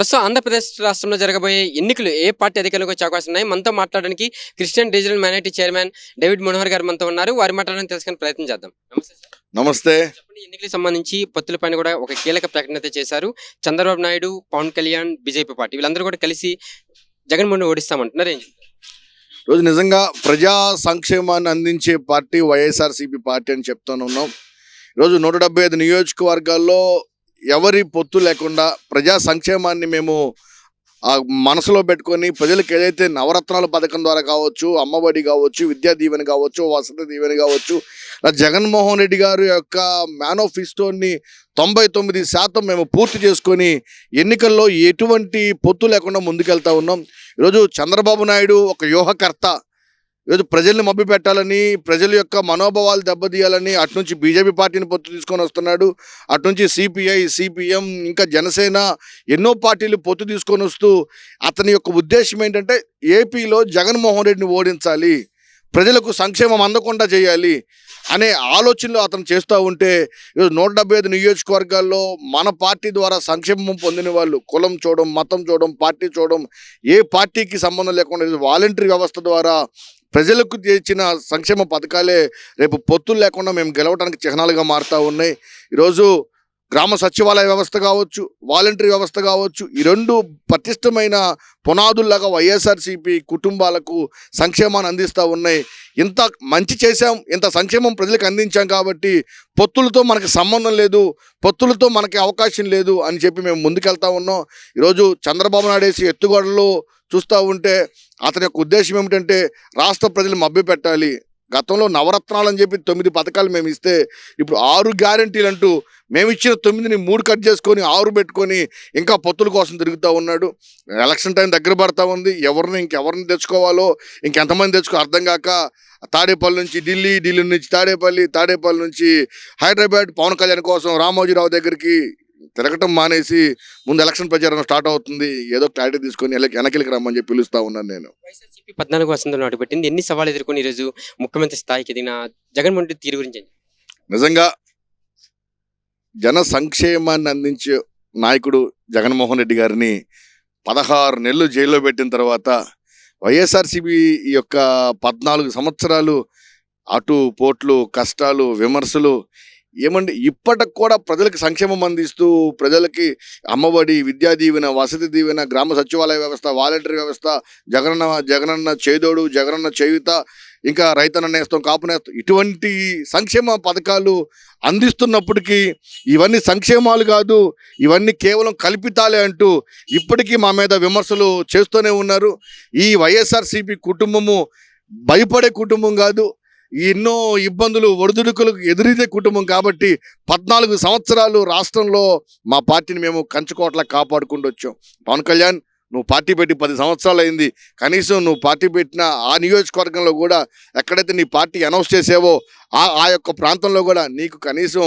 ప్రస్తుతం ఆంధ్రప్రదేశ్ రాష్ట్రంలో జరగబోయే ఎన్నికలు ఏ పార్టీ అధికారంలోకి వచ్చే అవకాశం ఉన్నాయి? మనతో మాట్లాడడానికి Christian regional minority chairman David Manohar garu మనతో ఉన్నారు. వారి మాట్లాడడానికి తెలుసుకునే ప్రయత్నం చేద్దాం. నమస్తే నమస్తే. ఎన్నికలకు సంబంధించి పొత్తుల పైన కూడా ఒక కీలక ప్రకటన అయితే చేశారు. చంద్రబాబు నాయుడు పవన్ కళ్యాణ్ బీజేపీ పార్టీ వీళ్ళందరూ కూడా కలిసి జగన్మోహన్ ఓడిస్తామంటున్నారు. ఏం? రోజు నిజంగా ప్రజా సంక్షేమాన్ని అందించే పార్టీ వైఎస్ఆర్సీపీ పార్టీ అని చెప్తూనే ఉన్నాం. ఈరోజు నూట డెబ్బై ఐదు నియోజకవర్గాల్లో ఎవరి పొత్తు లేకుండా ప్రజా సంక్షేమాన్ని మేము మనసులో పెట్టుకొని ప్రజలకు ఏదైతే నవరత్నాల పథకం ద్వారా కావచ్చు అమ్మఒడి కావచ్చు విద్యా దీవెన కావచ్చు వసతి దీవెన కావచ్చు జగన్మోహన్ రెడ్డి గారి యొక్క మేనోఫిస్టోని తొంభై తొమ్మిది శాతం మేము పూర్తి చేసుకొని ఎన్నికల్లో ఎటువంటి పొత్తు లేకుండా ముందుకెళ్తా ఉన్నాం. ఈరోజు చంద్రబాబు నాయుడు ఒక వ్యూహకర్త. ఈరోజు ప్రజల్ని మభ్య పెట్టాలని ప్రజల యొక్క మనోభావాలు దెబ్బతీయాలని అటు నుంచి బీజేపీ పార్టీని పొత్తు తీసుకొని వస్తున్నాడు. అటు నుంచి సిపిఐ సిపిఎం ఇంకా జనసేన ఎన్నో పార్టీలు పొత్తు తీసుకొని వస్తూ అతని యొక్క ఉద్దేశం ఏంటంటే ఏపీలో జగన్మోహన్ రెడ్డిని ఓడించాలి ప్రజలకు సంక్షేమం అందకుండా చేయాలి అనే ఆలోచనలో అతను చేస్తూ ఉంటే ఈరోజు నూట డెబ్బై ఐదు నియోజకవర్గాల్లో మన పార్టీ ద్వారా సంక్షేమం పొందిన వాళ్ళు కులం చూడడం మతం చూడడం పార్టీ చూడడం ఏ పార్టీకి సంబంధం లేకుండా వాలంటరీ వ్యవస్థ ద్వారా ప్రజలకు తెచ్చిన సంక్షేమ పథకాలే రేపు పొత్తులు లేకుండా మేము గెలవడానికి చిహ్నాలుగా మారుతూ ఉన్నాయి. ఈరోజు గ్రామ సచివాలయ వ్యవస్థ కావచ్చు వాలంటరీ వ్యవస్థ కావచ్చు ఈ రెండు పటిష్టమైన పునాదుల్లాగా వైఎస్ఆర్సీపీ కుటుంబాలకు సంక్షేమాన్ని అందిస్తూ ఉన్నాయి. ఇంత మంచి చేశాం ఇంత సంక్షేమం ప్రజలకు అందించాం కాబట్టి పొత్తులతో మనకి సంబంధం లేదు పొత్తులతో మనకి అవకాశం లేదు అని చెప్పి మేము ముందుకెళ్తా ఉన్నాం. ఈరోజు చంద్రబాబు నాయుడు వేసి ఎత్తుగడలు చూస్తూ ఉంటే అతని యొక్క ఉద్దేశం ఏమిటంటే రాష్ట్ర ప్రజలు మభ్య పెట్టాలి. గతంలో నవరత్నాలు అని చెప్పి తొమ్మిది పథకాలు మేము ఇస్తే ఇప్పుడు ఆరు గ్యారంటీలు అంటూ మేము ఇచ్చిన తొమ్మిదిని మూడు కట్ చేసుకొని ఆరు పెట్టుకొని ఇంకా పొత్తుల కోసం తిరుగుతూ ఉన్నాడు. ఎలక్షన్ టైం దగ్గర పడతా ఉంది. ఎవరిని ఇంకెవరిని తెచ్చుకోవాలో ఇంకెంతమంది తెచ్చుకో అర్థం కాక తాడేపల్లి నుంచి ఢిల్లీ ఢిల్లీ నుంచి తాడేపల్లి తాడేపల్లి నుంచి హైదరాబాద్ పవన్ కళ్యాణ్ కోసం రామోజీరావు దగ్గరికి తిరగటం మానేసి ముందు ఎలక్షన్ ప్రచారం స్టార్ట్ అవుతుంది. ఏదో క్లారిటీ తీసుకొని వెనక్కి రమ్మని చెప్పి పిలుస్తా ఉన్నాను నేను. వైఎస్ఆర్సీపీ పద్నాలుగు వసంతంలో అడుగుపెట్టింది ఎన్ని సవాళ్ళు ఎదుర్కొని ఈరోజు ముఖ్యమంత్రి స్థాయికి ఎదిగిన జగన్మోహన్ రెడ్డి తీరు గురించి? నిజంగా జన సంక్షేమాన్ని అందించే నాయకుడు జగన్మోహన్ రెడ్డి గారిని పదహారు నెలలు జైల్లో పెట్టిన తర్వాత వైఎస్ఆర్సీపీ ఈ యొక్క పద్నాలుగు సంవత్సరాలు అటు పోట్లు కష్టాలు విమర్శలు ఏమండి? ఇప్పటికి కూడా ప్రజలకు సంక్షేమం అందిస్తూ ప్రజలకి అమ్మఒడి విద్యా దీవెన వసతి దీవెన గ్రామ సచివాలయ వ్యవస్థ వాలంటరీ వ్యవస్థ జగనన్న జగనన్న చేదోడు జగనన్న చేయుత ఇంకా రైతన్న నేస్తం కాపు నేస్తం ఇటువంటి సంక్షేమ పథకాలు అందిస్తున్నప్పటికీ ఇవన్నీ సంక్షేమాలు కాదు ఇవన్నీ కేవలం కల్పితాలే అంటూ ఇప్పటికీ మా మీద విమర్శలు చేస్తూనే ఉన్నారు. ఈ వైఎస్ఆర్సీపీ కుటుంబము భయపడే కుటుంబం కాదు ఎన్నో ఇబ్బందులు ఒడిదుడుకులకు ఎదురీదే కుటుంబం కాబట్టి పద్నాలుగు సంవత్సరాలు రాష్ట్రంలో మా పార్టీని మేము కంచుకోట్ల కాపాడుకుంటూ వచ్చాం పవన్ కళ్యాణ్ నువ్వు పార్టీ పెట్టి పది సంవత్సరాలు అయింది. కనీసం నువ్వు పార్టీ పెట్టిన ఆ నియోజకవర్గంలో కూడా ఎక్కడైతే నీ పార్టీ అనౌన్స్ చేసావో ఆ ఆ యొక్క ప్రాంతంలో కూడా నీకు కనీసం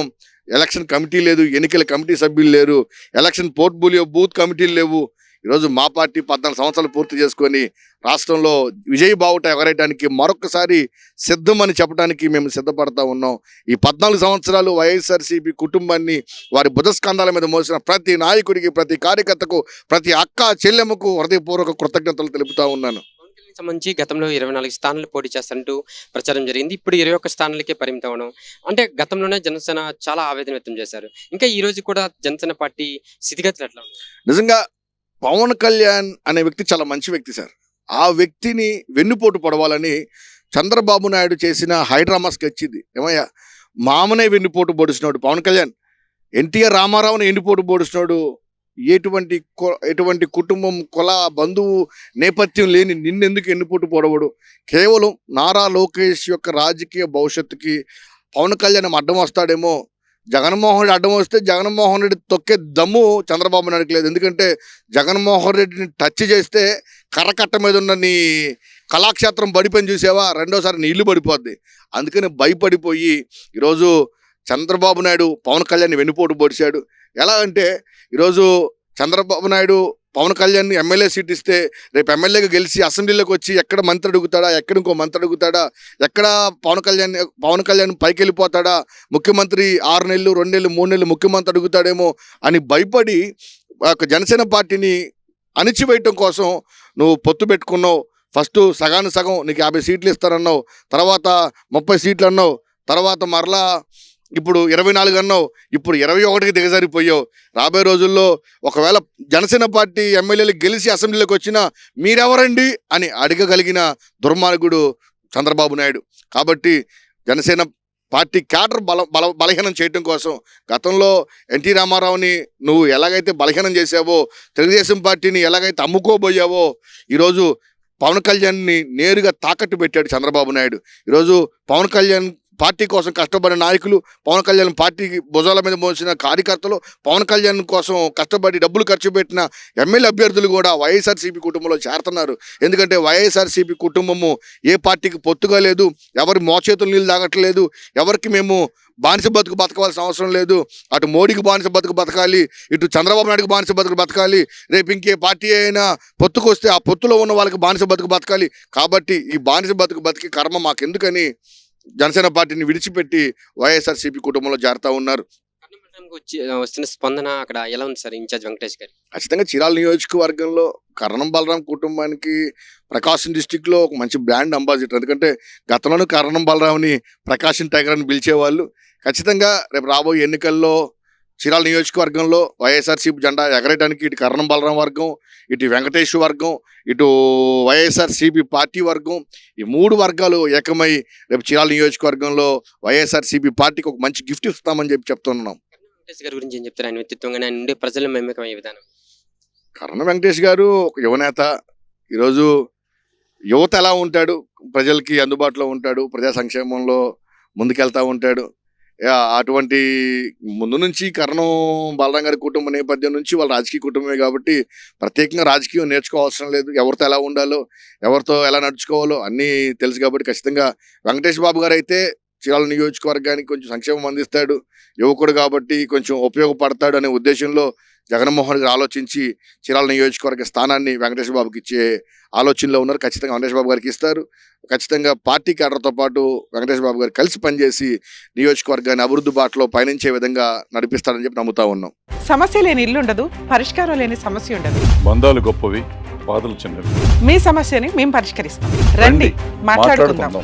ఎలక్షన్ కమిటీ లేదు ఎన్నికల కమిటీ సభ్యులు లేరు. ఎలక్షన్ పోర్ట్ఫోలియో బూత్ కమిటీలు లేవు. ఈరోజు మా పార్టీ పద్నాలుగు సంవత్సరాలు పూర్తి చేసుకొని రాష్ట్రంలో విజయ్ బావుట ఎగరేయడానికి మరొకసారి సిద్ధమని చెప్పడానికి మేము సిద్ధపడతా ఉన్నాం. ఈ పద్నాలుగు సంవత్సరాలు వైఎస్ఆర్సీపీ కుటుంబాన్ని వారి బుధస్కంధాల మీద మోసిన ప్రతి నాయకుడికి ప్రతి కార్యకర్తకు ప్రతి అక్క చెల్లెమ్మకు హృదయపూర్వక కృతజ్ఞతలు తెలుపుతా ఉన్నాను. సంబంధించి గతంలో ఇరవై నాలుగు స్థానాలు పోటీ చేస్తారంటూ ప్రచారం జరిగింది. ఇప్పుడు ఇరవై ఒక్క స్థానాలకే పరిమితం అవడం. అంటే గతంలోనే జనసేన చాలా ఆవేదన వ్యక్తం చేశారు. ఇంకా ఈ రోజు కూడా జనసేన పార్టీ స్థితిగతులు ఎట్లా నిజంగా పవన్ కళ్యాణ్ అనే వ్యక్తి చాలా మంచి వ్యక్తి సార్. ఆ వ్యక్తిని వెన్నుపోటు పొడవాలని చంద్రబాబు నాయుడు చేసిన హైడ్రామా స్కెచ్ ఇది. ఏమయ్యా? మామనే వెన్నుపోటు పొడిచినాడు పవన్ కళ్యాణ్. ఎన్టీఆర్ రామారావుని వెన్నుపోటు పొడిచినాడు ఎటువంటి ఎటువంటి కుటుంబం కుల బంధువు నేపథ్యం లేని నిన్నెందుకు ఎన్నుపోటు పొడవడు? కేవలం నారా లోకేష్ యొక్క రాజకీయ భవిష్యత్తుకి పవన్ కళ్యాణ్ అడ్డం వస్తాడేమో జగన్మోహన్ రెడ్డి అడ్డం వస్తే జగన్మోహన్ రెడ్డి తొక్కే దమ్ము చంద్రబాబు నాయుడుకి లేదు. ఎందుకంటే జగన్మోహన్ రెడ్డిని టచ్ చేస్తే కర్రకట్ట మీద ఉన్న నీ కళాక్షేత్రం పడిపోయి చూసావా? రెండోసారి నీ ఇల్లు పడిపోద్ది అందుకని భయపడిపోయి ఈరోజు చంద్రబాబు నాయుడు పవన్ కళ్యాణ్ వెన్నుపోటు పొడిచాడు. ఎలా అంటే ఈరోజు చంద్రబాబు నాయుడు పవన్ కళ్యాణ్ ఎమ్మెల్యే సీట్ ఇస్తే రేపు ఎమ్మెల్యేగా గెలిచి అసెంబ్లీలోకి వచ్చి ఎక్కడ మంత్రి అడుగుతాడా ఎక్కడ ఇంకో మంత్రి అడుగుతాడా ఎక్కడ పవన్ కళ్యాణ్ పవన్ కళ్యాణ్ పైకి వెళ్ళిపోతాడా ముఖ్యమంత్రి ఆరు నెలలు రెండు నెలలు మూడు నెలలు ముఖ్యమంత్రి అడుగుతాడేమో అని భయపడి జనసేన పార్టీని అణిచివేయటం కోసం నువ్వు పొత్తు పెట్టుకున్నావు. ఫస్ట్ సగాను సగం నీకు యాభై సీట్లు ఇస్తారన్నావు. తర్వాత ముప్పై సీట్లు అన్నావు. తర్వాత మరలా ఇప్పుడు ఇరవై నాలుగు అన్నావు ఇప్పుడు ఇరవై ఒకటికి దిగజారిపోయావు. రాబోయే రోజుల్లో ఒకవేళ జనసేన పార్టీ ఎమ్మెల్యేలు గెలిచి అసెంబ్లీలోకి వచ్చినా మీరెవరండి అని అడగగలిగిన దుర్మార్గుడు చంద్రబాబు నాయుడు. కాబట్టి జనసేన పార్టీ క్యాడర్ బల బల బలహీనం చేయడం కోసం గతంలో ఎన్టీ రామారావుని నువ్వు ఎలాగైతే బలహీనం చేసావో తెలుగుదేశం పార్టీని ఎలాగైతే అమ్ముకోబోయావో ఈరోజు పవన్ కళ్యాణ్ని నేరుగా తాకట్టు పెట్టాడు చంద్రబాబు నాయుడు. ఈరోజు పవన్ కళ్యాణ్ పార్టీ కోసం కష్టపడిన నాయకులు పవన్ కళ్యాణ్ పార్టీకి భుజాల మీద మోసిన కార్యకర్తలు పవన్ కళ్యాణ్ కోసం కష్టపడి డబ్బులు ఖర్చు పెట్టిన ఎమ్మెల్యే అభ్యర్థులు కూడా వైఎస్ఆర్సీపీ కుటుంబంలో చేరుతున్నారు. ఎందుకంటే వైఎస్ఆర్సీపీ కుటుంబము ఏ పార్టీకి పొత్తుగా లేదు ఎవరి మోచేతులు నీళ్ళు తాగట్లేదు ఎవరికి మేము బానిస బతుకు బతకవలసిన అవసరం లేదు. అటు మోడీకి బానిస బతుకు బతకాలి ఇటు చంద్రబాబు నాయుడుకి బానిస బతుకు బతకాలి. రేపు ఇంకే పార్టీ అయినా పొత్తుకు వస్తే ఆ పొత్తులో ఉన్న వాళ్ళకి బానిస బతుకు బతకాలి. కాబట్టి ఈ బానిస బతుకు బతికి కర్మ మాకెందుకని జనసేన పార్టీని విడిచిపెట్టి వైఎస్ఆర్సీపీ కుటుంబంలో చేరుతా ఉన్నారు. వస్తున్న స్పందన అక్కడ ఎలా ఉంది సార్ ఇన్ఛార్జ్ వెంకటేష్ గారి? ఖచ్చితంగా చీరాల నియోజకవర్గంలో కరణం బలరాం కుటుంబానికి ప్రకాశం డిస్టిక్లో ఒక మంచి బ్రాండ్ అంబాసిడర్. ఎందుకంటే గతంలోనూ కరణం బలరాంని ప్రకాశం టైగర్ అని పిలిచేవాళ్ళు. ఖచ్చితంగా రేపు రాబోయే ఎన్నికల్లో చీరాల నియోజకవర్గంలో వైఎస్ఆర్సీపీ జెండా ఎగరేయడానికి ఇటు కరణం బలరాం వర్గం ఇటు వెంకటేష్ వర్గం ఇటు వైఎస్ఆర్సీపీ పార్టీ వర్గం ఈ మూడు వర్గాలు ఏకమై రేపు చీరాల నియోజకవర్గంలో వైఎస్ఆర్సీపీ పార్టీకి ఒక మంచి గిఫ్ట్ ఇస్తామని చెప్పి చెప్తున్నాం. వెంకటేష్ గారి గురించి ఏం చెప్తారు? ఆయన వ్యక్తిత్వం కానీ ఆయన ఉండే ప్రజల మెమ్మకమయ్యే విధానం. కర్ణ వెంకటేష్ గారు ఒక యువనేత ఈరోజు యువత ఎలా ఉంటాడు? ప్రజలకి అందుబాటులో ఉంటాడు ప్రజా సంక్షేమంలో ముందుకెళ్తా ఉంటాడు. అటువంటి ముందు నుంచి కర్ణం బలరాం గారి కుటుంబ నేపథ్యం నుంచి వాళ్ళ రాజకీయ కుటుంబమే కాబట్టి ప్రత్యేకంగా రాజకీయం నేర్చుకోవాల్సిన లేదు. ఎవరితో ఎలా ఉండాలో ఎవరితో ఎలా నడుచుకోవాలో అన్నీ తెలుసు కాబట్టి ఖచ్చితంగా వెంకటేష్ బాబు గారు అయితే చీరాల నియోజకవర్గానికి కొంచెం సంక్షేమం అందిస్తాడు. యువకుడు కాబట్టి కొంచెం ఉపయోగపడతాడు అనే ఉద్దేశంలో జగన్మోహన్ గారు ఆలోచించి చీరాల నియోజకవర్గ స్థానాన్ని వెంకటేష్ బాబుకి ఇచ్చే ఆలోచనలో ఉన్నారు. ఖచ్చితంగా వెంకటేష్ బాబు గారికి ఇస్తారు. ఖచ్చితంగా పార్టీ క్యాడర్తో పాటు వెంకటేష్ బాబు గారు కలిసి పనిచేసి నియోజకవర్గాన్ని అభివృద్ధి బాటలో పయనించే విధంగా నడిపిస్తారని చెప్పి నమ్ముతా ఉన్నాం. సమస్య లేని ఇల్లు ఉండదు పరిష్కారం లేని సమస్య ఉండదు. బంధాలు గొప్పవి బాధలు చిన్నవి. మీ సమస్యని మేము పరిష్కరిస్తాం. రండి మాట్లాడుకుందాం.